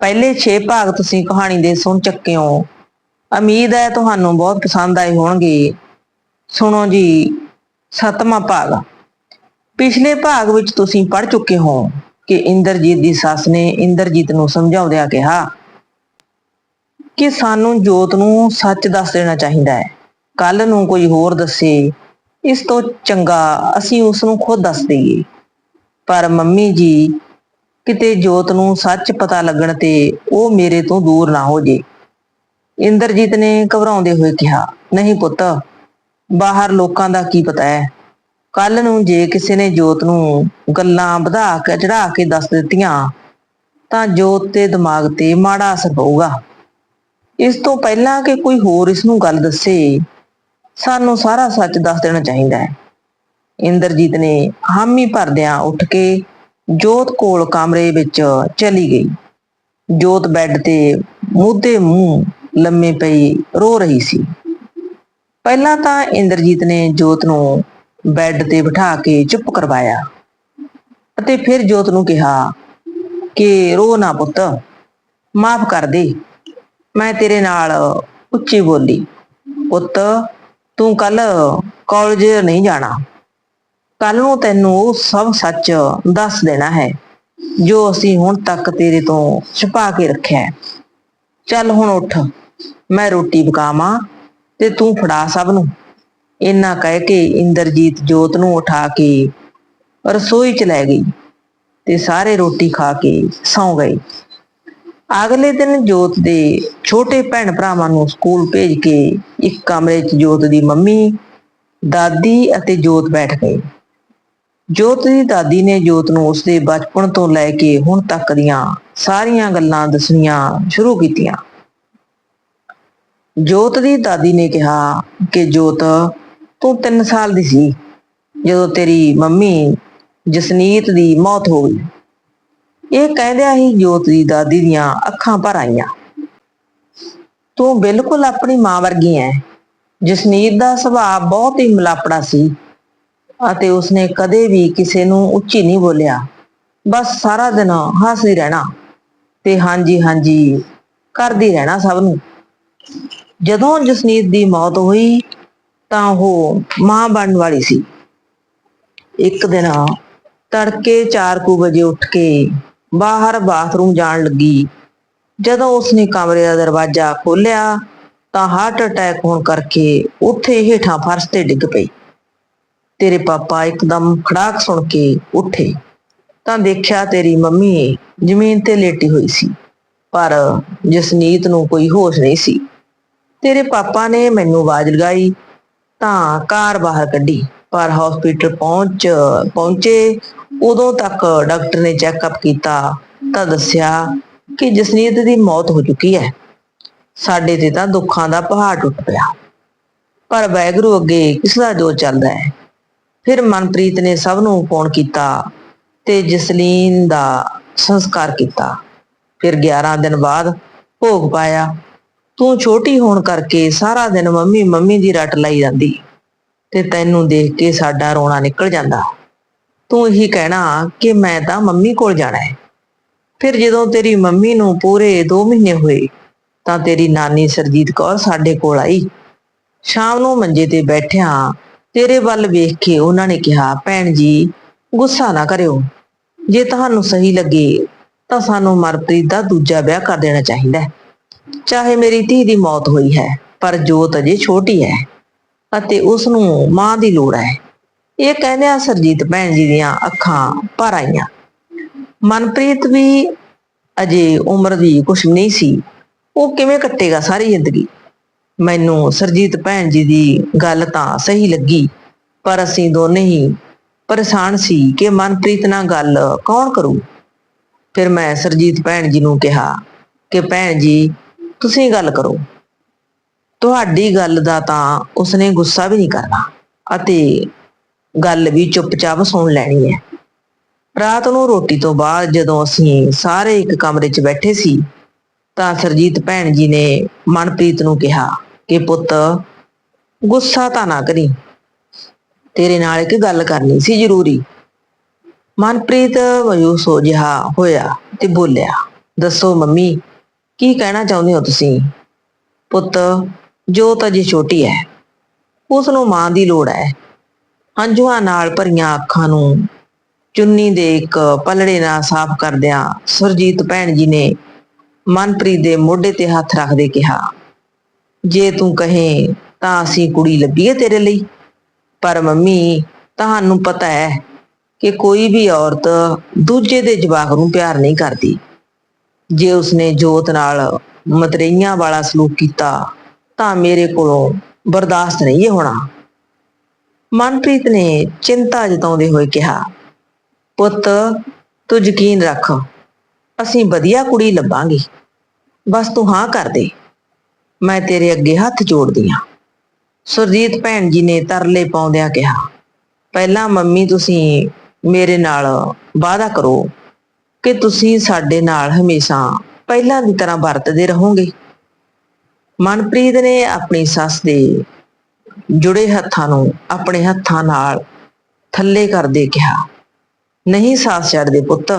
ਪਹਿਲੇ 6 ਭਾਗ ਤੁਸੀਂ ਕਹਾਣੀ ਦੇ ਸੁਣ ਚੱਕੇ ਹੋ। ਉਮੀਦ ਹੈ ਤੁਹਾਨੂੰ ਬਹੁਤ ਪਸੰਦ ਆਏ ਹੋਣਗੇ। ਸੁਣੋ ਜੀ, ਸੱਤਵਾਂ ਭਾਗ। ਪਿਛਲੇ ਭਾਗ ਵਿੱਚ ਤੁਸੀਂ ਪੜ੍ਹ ਚੁੱਕੇ ਹੋ ਕਿ ਇੰਦਰਜੀਤ ਦੀ ਸੱਸ ਨੇ ਇੰਦਰਜੀਤ ਨੂੰ ਸਮਝਾਉਂਦਿਆਂ ਕਿਹਾ ਕਿ ਸਾਨੂੰ ਜੋਤ ਨੂੰ ਸੱਚ ਦੱਸ ਦੇਣਾ ਚਾਹੀਦਾ ਹੈ। ਕੱਲ ਨੂੰ ਕੋਈ ਹੋਰ ਦੱਸੇ, ਇਸ ਤੋਂ ਚੰਗਾ ਅਸੀਂ ਉਸ ਨੂੰ ਖੁਦ ਦੱਸ ਦਈਏ। ਪਰ ਮੰਮੀ ਜੀ ਕਿਤੇ ਜੋਤ ਨੂੰ ਸੱਚ ਪਤਾ ਲੱਗਣ ਤੇ ਉਹ ਮੇਰੇ ਤੋਂ ਦੂਰ ਨਾ ਹੋ ਜੇ। ਇੰਦਰਜੀਤ ਨੇ ਘਬਰਾਉਂਦੇ ਹੋਏ ਕਿਹਾ, ਨਹੀਂ ਪੁੱਤ, ਬਾਹਰ ਲੋਕਾਂ ਦਾ ਕੀ ਪਤਾ ਹੈ? ਕੱਲ ਨੂੰ ਜੇ ਕਿਸੇ ਨੇ ਜੋਤ ਨੂੰ ਗੱਲਾਂ ਵਧਾ ਕੇ ਚੜਾ ਕੇ ਦੱਸ ਦਿੱਤੀਆਂ, ਤਾਂ ਜੋਤ ਦੇ ਦਿਮਾਗ ਤੇ ਮਾੜਾ ਅਸਰ ਪਊਗਾ। ਇਸ ਤੋਂ ਪਹਿਲਾਂ ਕਿ ਕੋਈ ਹੋਰ ਇਸ ਨੂੰ ਗੱਲ ਦੱਸੇ, ਸਾਨੂੰ ਸਾਰਾ ਸੱਚ ਦੱਸ ਦੇਣਾ ਚਾਹੀਦਾ ਹੈ। ਇੰਦਰਜੀਤ ਨੇ ਹਾਮੀ ਭਰਦਿਆਂ ਉੱਠ ਕੇ ਜੋਤ ਕੋਲ ਕਮਰੇ ਵਿੱਚ ਚਲੀ ਗਈ। ਜੋਤ ਬੈੱਡ ਤੇ ਮੂਧੇ ਮੂੰਹ ਲੰਮੇ ਪਈ ਰੋ ਰਹੀ ਸੀ। ਪਹਿਲਾਂ ਤਾਂ ਇੰਦਰਜੀਤ ਨੇ ਜੋਤ ਨੂੰ ਬੈੱਡ ਤੇ ਬਿਠਾ ਕੇ ਚੁੱਪ ਕਰਵਾਇਆ ਅਤੇ ਫਿਰ ਜੋਤ ਨੂੰ ਕਿਹਾ ਕਿ ਰੋ ਨਾ ਪੁੱਤ, ਮਾਫ ਕਰ ਦੇ, ਮੈਂ ਤੇਰੇ ਨਾਲ ਉੱਚੀ ਬੋਲੀ। ਪੁੱਤ, ਤੂੰ ਕੱਲ ਕਾਲਜ ਨਹੀਂ ਜਾਣਾ। ਕੱਲ ਨੂੰ ਤੈਨੂੰ ਉਹ ਸਭ ਸੱਚ ਦੱਸ ਦੇਣਾ ਹੈ, ਜੋ ਅਸੀਂ ਹੁਣ ਤੱਕ ਤੇਰੇ ਤੋਂ ਛੁਪਾ ਕੇ ਰੱਖਿਆ ਹੈ। ਚੱਲ ਹੁਣ ਉੱਠ, ਮੈਂ ਰੋਟੀ ਪਕਾਵਾਂ ਤੇ ਤੂੰ ਫੜਾ ਸਭ ਨੂੰ। ਇੰਨਾ ਕਹਿ ਕੇ ਇੰਦਰਜੀਤ ਜੋਤ ਨੂੰ ਉਠਾ ਕੇ ਰਸੋਈ ਚ ਲੈ ਗਈ ਤੇ ਸਾਰੇ ਰੋਟੀ ਖਾ ਕੇ ਸੌਂ ਗਏ। ਅਗਲੇ ਦਿਨ ਜੋਤ ਦੇ ਛੋਟੇ ਭੈਣ ਭਰਾਵਾਂ ਨੂੰ ਸਕੂਲ ਭੇਜ ਕੇ ਇੱਕ ਕਮਰੇ 'ਚ ਜੋਤ ਦੀ ਮੰਮੀ, ਦਾਦੀ ਅਤੇ ਜੋਤ ਬੈਠ ਗਏ। ਜੋਤ ਦੀ ਦਾਦੀ ਨੇ ਜੋਤ ਨੂੰ ਉਸਦੇ ਬਚਪਨ ਤੋਂ ਲੈ ਕੇ ਹੁਣ ਤੱਕ ਦੀਆਂ ਸਾਰੀਆਂ ਗੱਲਾਂ ਦੱਸਣੀਆਂ ਸ਼ੁਰੂ ਕੀਤੀਆਂ। ਜੋਤ ਦੀ ਦਾਦੀ ਨੇ ਕਿਹਾ ਕਿ, ਜੋਤ, ਤੂੰ 3 ਸਾਲ ਦੀ ਸੀ ਜਦੋਂ ਤੇਰੀ ਮੰਮੀ ਜਸਨੀਤ ਦੀ ਮੌਤ ਹੋ ਗਈ। ਇਹ ਕਹਿੰਦਿਆਂ ਹੀ ਜੋਤ ਦੀ ਦਾਦੀ ਦੀਆਂ ਅੱਖਾਂ ਭਰ ਆਈਆਂ। ਤੂੰ ਬਿਲਕੁਲ ਆਪਣੀ ਮਾਂ ਵਰਗੀ ਐ। ਜਸਨੀਤ ਦਾ ਸੁਭਾਅ ਬਹੁਤ ਹੀ ਮਲਾਪੜਾ ਸੀ। ਅਤੇ ਉਸਨੇ ਕਦੇ ਵੀ ਕਿਸੇ ਨੂੰ ਉੱਚੀ ਨਹੀਂ ਬੋਲਿਆ। ਬਸ ਸਾਰਾ ਦਿਨ ਹੱਸਦੀ ਰਹਿਣਾ ਤੇ ਹਾਂਜੀ ਹਾਂਜੀ ਕਰਦੀ ਰਹਿਣਾ ਸਭ ਨੂੰ। ਜਦੋਂ ਜਸਨੀਤ ਦੀ ਮੌਤ ਹੋਈ ਤਾਂ ਉਹ ਮਾਂ ਬਣਨ ਵਾਲੀ ਸੀ। ਇੱਕ ਦਿਨ ਤੜਕੇ 4:00 ਵਜੇ ਉੱਠ ਕੇ ਬਾਹਰ ਬਾਥਰੂਮ ਜਾਣ ਲੱਗੀ। ਜਦੋਂ ਉਸਨੇ ਕਮਰੇ ਦਾ ਦਰਵਾਜ਼ਾ ਖੋਲ੍ਹਿਆ ਤਾਂ ਹਾਰਟ ਅਟੈਕ ਹੋਣ ਕਰਕੇ ਉੱਥੇ ਹੇਠਾਂ ਫਰਸ਼ ਤੇ ਡਿੱਗ ਪਈ। ਤੇਰੇ ਪਾਪਾ ਇੱਕਦਮ ਖੜਾਕ ਸੁਣ ਕੇ ਉੱਠੇ। ਤਾਂ ਦੇਖਿਆ ਤੇਰੀ ਮੰਮੀ ਜ਼ਮੀਨ ਤੇ ਲੇਟੀ ਹੋਈ ਸੀ, ਪਰ ਜਸਨੀਤ ਨੂੰ ਕੋਈ ਹੋਸ਼ ਨਹੀਂ ਸੀ। ਤੇਰੇ ਪਾਪਾ ਨੇ ਮੈਨੂੰ ਆਵਾਜ਼ ਲਗਾਈ, ਤਾਂ ਕਾਰ ਬਾਹਰ ਕੱਢੀ, ਪਰ ਹਸਪੀਟਲ ਪਹੁੰਚ, ਪਹੁੰਚੇ। ਉਦੋਂ ਤੱਕ ਡਾਕਟਰ ਨੇ ਚੈੱਕਅਪ ਕੀਤਾ, ਤਾਂ ਦੱਸਿਆ ਕਿ ਜਸਨੀਤ ਦੀ ਮੌਤ ਹੋ ਚੁੱਕੀ ਹੈ। ਸਾਡੇ ਤੇ ਤਾਂ ਦੁੱਖਾਂ ਦਾ ਪਹਾੜ ਟੁੱਟ ਪਿਆ। ਪਰ ਵੈਗਰੂ ਅੱਗੇ ਕਿਸ ਦਾ ਜੋ ਚੱਲਦਾ ਹੈ? ਫਿਰ ਮਨਪ੍ਰੀਤ ਨੇ ਸਭ ਨੂੰ ਫੋਨ ਕੀਤਾ ਤੇ ਜਸਲੀਨ ਦਾ ਸੰਸਕਾਰ ਕੀਤਾ। ਫਿਰ 11 ਦਿਨ ਬਾਅਦ ਭੋਗ ਪਾਇਆ। ਤੂੰ ਛੋਟੀ ਹੋਣ ਕਰਕੇ ਸਾਰਾ ਦਿਨ ਮੰਮੀ ਮੰਮੀ ਦੀ ਰੱਟ ਲਾਈ ਜਾਂਦੀ ਤੇ ਤੈਨੂੰ ਦੇਖ ਕੇ ਸਾਡਾ ਰੋਣਾ ਨਿਕਲ ਜਾਂਦਾ। ਤੂੰ ਇਹੀ ਕਹਿਣਾ ਕਿ ਮੈਂ ਤਾਂ ਮੰਮੀ ਕੋਲ ਜਾਣਾ ਹੈ। ਫਿਰ ਜਦੋਂ ਤੇਰੀ ਮੰਮੀ ਨੂੰ ਪੂਰੇ 2 ਮਹੀਨੇ ਹੋਏ, ਤਾਂ ਤੇਰੀ ਨਾਨੀ ਸਰਜੀਤ ਕੌਰ ਸਾਡੇ ਕੋਲ ਆਈ। ਸ਼ਾਮ ਨੂੰ ਮੰਜੇ ਤੇ ਬੈਠਿਆਂ ਤੇਰੇ ਵੱਲ ਵੇਖ ਕੇ ਉਹਨਾਂ ਨੇ ਕਿਹਾ, ਭੈਣ ਜੀ, ਗੁੱਸਾ ਨਾ ਕਰਿਓ। ਜੇ ਤੁਹਾਨੂੰ ਸਹੀ ਲੱਗੇ, ਤਾਂ ਸਾਨੂੰ ਮਰਪ੍ਰੀਤ ਦਾ ਦੂਜਾ ਵਿਆਹ ਕਰ ਦੇਣਾ ਚਾਹੀਦਾ ਹੈ। ਚਾਹੇ ਮੇਰੀ ਧੀ ਦੀ ਮੌਤ ਹੋਈ ਹੈ, ਪਰ ਜੋਤ ਅਜੇ ਛੋਟੀ ਹੈ ਅਤੇ ਉਸ ਨੂੰ ਮਾਂ ਦੀ ਲੋੜ ਹੈ। ਇਹ ਕਹਿੰਦਿਆਂ ਸਰਜੀਤ ਭੈਣ ਜੀ ਦੀਆਂ ਅੱਖਾਂ ਭਰ ਆਈਆਂ। ਮਨਪ੍ਰੀਤ ਵੀ ਅਜੇ ਉਮਰ ਦੀ ਕੁਛ ਨਹੀਂ ਸੀ। ਉਹ ਕਿਵੇਂ ਕੱਟੇਗਾ ਸਾਰੀ ਜ਼ਿੰਦਗੀ? ਮੈਨੂੰ ਸਰਜੀਤ ਭੈਣ ਜੀ ਦੀ ਗੱਲ ਤਾਂ ਸਹੀ ਲੱਗੀ, ਪਰ ਅਸੀਂ ਦੋਨੇ ਹੀ ਪਰੇਸ਼ਾਨ ਸੀ ਕਿ ਮਨਪ੍ਰੀਤ ਨਾਲ ਗੱਲ ਕੌਣ ਕਰੂ। ਫਿਰ ਮੈਂ ਸਰਜੀਤ ਭੈਣ ਜੀ ਨੂੰ ਕਿਹਾ ਕਿ ਭੈਣ ਜੀ, ਤੁਸੀਂ ਗੱਲ ਕਰੋ। ਤੁਹਾਡੀ ਗੱਲ ਦਾ ਤਾਂ ਉਸਨੇ ਗੁੱਸਾ ਵੀ ਨਹੀਂ ਕਰਨਾ ਅਤੇ ਗੱਲ ਵੀ ਚੁੱਪਚਾਪ ਸੁਣ ਲੈਣੀ ਹੈ। ਰਾਤ ਨੂੰ ਰੋਟੀ ਤੋਂ ਬਾਅਦ ਜਦੋਂ ਅਸੀਂ ਸਾਰੇ ਇੱਕ ਕਮਰੇ 'ਚ ਬੈਠੇ ਸੀ, ਤਾਂ ਸਰਜੀਤ ਭੈਣ ਜੀ ਨੇ ਮਨਪ੍ਰੀਤ ਨੂੰ ਕਿਹਾ ਕਿ ਪੁੱਤ, ਗੁੱਸਾ ਤਾਂ ਨਾ ਕਰੀ। ਤੇਰੇ ਨਾਲ ਇੱਕ ਗੱਲ ਕਰਨੀ ਸੀ ਜ਼ਰੂਰੀ। ਮਨਪ੍ਰੀਤ ਮਾਯੂਸ ਹੋ ਜਿਹਾ ਹੋਇਆ ਤੇ ਬੋਲਿਆ, ਦੱਸੋ ਮੰਮੀ, ਕੀ ਕਹਿਣਾ ਚਾਹੁੰਦੇ ਹੋ ਤੁਸੀਂ? ਪੁੱਤ ਜੋਤ ਅਜੇ ਛੋਟੀ ਹੈ, ਉਸ ਨੂੰ ਮਾਂ ਦੀ ਲੋੜ ਹੈ। ਹੰਝੂਆਂ ਨਾਲ ਭਰੀਆਂ ਅੱਖਾਂ ਨੂੰ ਚੁੰਨੀ ਦੇ ਇੱਕ ਪਲੜੇ ਨਾਲ ਸਾਫ਼ ਕਰਦਿਆਂ ਸੁਰਜੀਤ ਭੈਣ ਜੀ ਨੇ ਮਨਪ੍ਰੀਤ ਦੇ ਮੋਢੇ ਤੇ ਹੱਥ ਰੱਖਦੇ ਕਿਹਾ ਜੇ ਤੂੰ ਕਹੇ ਤਾਂ ਅਸੀਂ ਕੁੜੀ ਲੱਭੀਏ ਤੇਰੇ ਲਈ। ਪਰ ਮੰਮੀ, ਤੁਹਾਨੂੰ ਪਤਾ ਹੈ ਕਿ ਕੋਈ ਵੀ ਔਰਤ ਦੂਜੇ ਦੇ ਜਵਾਕ ਨੂੰ ਪਿਆਰ ਨਹੀਂ ਕਰਦੀ। ਜੇ ਉਸਨੇ ਜੋਤ ਨਾਲ ਮਤਰੇਈਆਂ ਵਾਲਾ ਸਲੂਕ ਕੀਤਾ, ਤਾਂ ਮੇਰੇ ਕੋਲੋਂ ਬਰਦਾਸ਼ਤ ਨਹੀਂ ਹੋਣਾ। ਮਨਪ੍ਰੀਤ ਨੇ ਚਿੰਤਾ ਜਤਾਉਂਦੇ ਹੋਏ ਕਿਹਾ, ਪੁੱਤ, ਤੂੰ ਯਕੀਨ ਰੱਖ, ਅਸੀਂ ਵਧੀਆ ਕੁੜੀ ਲੱਭਾਂਗੇ। ਬਸ ਤੂੰ ਹਾਂ ਕਰ ਦੇ। ਮੈਂ ਤੇਰੇ ਅੱਗੇ ਹੱਥ ਜੋੜਦੀ ਹਾਂ। ਸੁਰਜੀਤ ਭੈਣ ਜੀ ਨੇ ਤਰਲੇ ਪਾਉਂਦਿਆਂ ਕਿਹਾ, ਪਹਿਲਾਂ ਮੰਮੀ ਤੁਸੀਂ ਮੇਰੇ ਨਾਲ ਵਾਅਦਾ ਕਰੋ ਕਿ ਤੁਸੀਂ ਸਾਡੇ ਨਾਲ ਹਮੇਸ਼ਾ ਪਹਿਲਾਂ ਦੀ ਤਰ੍ਹਾਂ ਵਰਤਦੇ ਰਹੋਗੇ। ਮਨਪ੍ਰੀਤ ਨੇ ਆਪਣੀ ਸੱਸ ਦੇ ਜੁੜੇ ਹੱਥਾਂ ਨੂੰ ਆਪਣੇ ਹੱਥਾਂ ਨਾਲ ਥੱਲੇ ਕਰਦੇ ਕਿਹਾ, ਨਹੀਂ ਸਾਥ ਛੱਡਦੇ ਪੁੱਤ,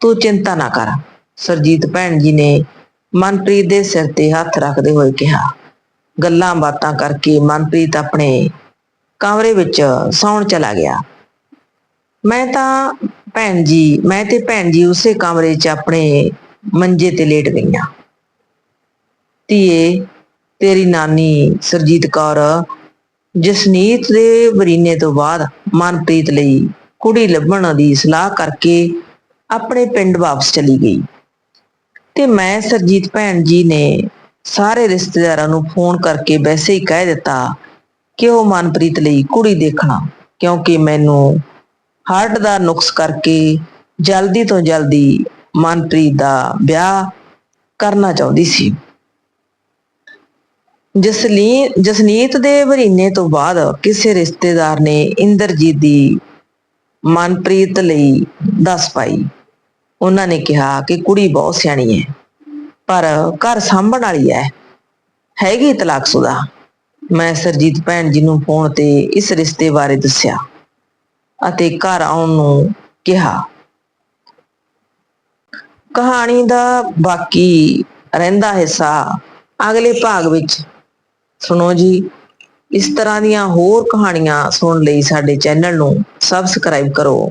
ਤੂੰ ਚਿੰਤਾ ਨਾ ਕਰ। ਸਰਜੀਤ ਭੈਣ ਜੀ ਨੇ ਮਨਪ੍ਰੀਤ ਦੇ ਸਿਰ ਤੇ ਹੱਥ ਰੱਖਦੇ ਹੋਏ ਕਿਹਾ, ਗੱਲਾਂ ਬਾਤਾਂ ਕਰਕੇ ਮਨਪ੍ਰੀਤ ਆਪਣੇ ਕਮਰੇ ਵਿੱਚ ਸੌਣ ਚਲਾ ਗਿਆ। ਮੈਂ ਤਾਂ ਭੈਣ ਜੀ, ਮੈਂ ਤੇ ਭੈਣ ਜੀ ਉਸੇ ਕਮਰੇ 'ਚ ਆਪਣੇ ਮੰਜੇ ਤੇ ਲੇਟ ਗਈਆਂ। ਧੀਏ, ਤੇਰੀ ਨਾਨੀ ਸਰਜੀਤ ਕੌਰ ਜਸਨੀਤ ਦੇ ਵਰੀਨੇ ਤੋਂ ਬਾਅਦ ਮਨਪ੍ਰੀਤ ਲਈ ਕੁੜੀ ਲੱਭਣ ਦੀ ਸਲਾਹ ਕਰਕੇ ਆਪਣੇ ਪਿੰਡ ਵਾਪਸ ਚਲੀ ਗਈ। ਤੇ ਮੈਂ ਸਰਜੀਤ ਭੈਣ ਜੀ ਨੇ ਸਾਰੇ ਰਿਸ਼ਤੇਦਾਰਾਂ ਨੂੰ ਫੋਨ ਕਰਕੇ ਵੈਸੇ ਹੀ ਕਹਿ ਦਿੱਤਾ ਕਿ ਉਹ ਮਨਪ੍ਰੀਤ ਲਈ ਕੁੜੀ ਦੇਖਣਾ, ਕਿਉਂਕਿ ਮੈਨੂੰ ਹਾਰਟ ਦਾ ਨੁਕਸ ਕਰਕੇ ਜਲਦੀ ਤੋਂ ਜਲਦੀ ਮਨਪ੍ਰੀਤ ਦਾ ਵਿਆਹ ਕਰਨਾ ਚਾਹੁੰਦੀ ਸੀ। ਜਸਲੀ ਜਸਨੀਤ ਦੇ ਵਰੀਨੇ ਤੋਂ ਬਾਅਦ ਕਿਸੇ ਰਿਸ਼ਤੇਦਾਰ ਨੇ ਇੰਦਰਜੀਤ ਦੀ ਮਨਪ੍ਰੀਤ ਲਈ ਦੱਸ ਪਾਈ। ਉਹਨਾਂ ਨੇ ਕਿਹਾ ਕਿ ਕੁੜੀ ਬਹੁਤ ਸਿਆਣੀ ਹੈ, ਪਰ ਘਰ ਸਾਂਭਣ ਵਾਲੀ ਹੈ, ਹੈਗੀ ਤਲਾਕਸ਼ੁਦਾ ਮੈਂ ਸਰਜੀਤ ਭੈਣ ਜੀ ਨੂੰ ਫੋਨ ਤੇ ਇਸ ਰਿਸ਼ਤੇ ਬਾਰੇ ਦੱਸਿਆ ਅਤੇ ਘਰ ਆਉਣ ਨੂੰ ਕਿਹਾ। ਕਹਾਣੀ ਦਾ ਬਾਕੀ ਰਹਿੰਦਾ ਹਿੱਸਾ ਅਗਲੇ ਭਾਗ ਵਿੱਚ। ਸੁਣੋ ਜੀ, ਇਸ ਤਰ੍ਹਾਂ ਦੀਆਂ ਹੋਰ ਕਹਾਣੀਆਂ ਸੁਣਨ ਲਈ ਸਾਡੇ ਚੈਨਲ ਨੂੰ ਸਬਸਕ੍ਰਾਈਬ ਕਰੋ।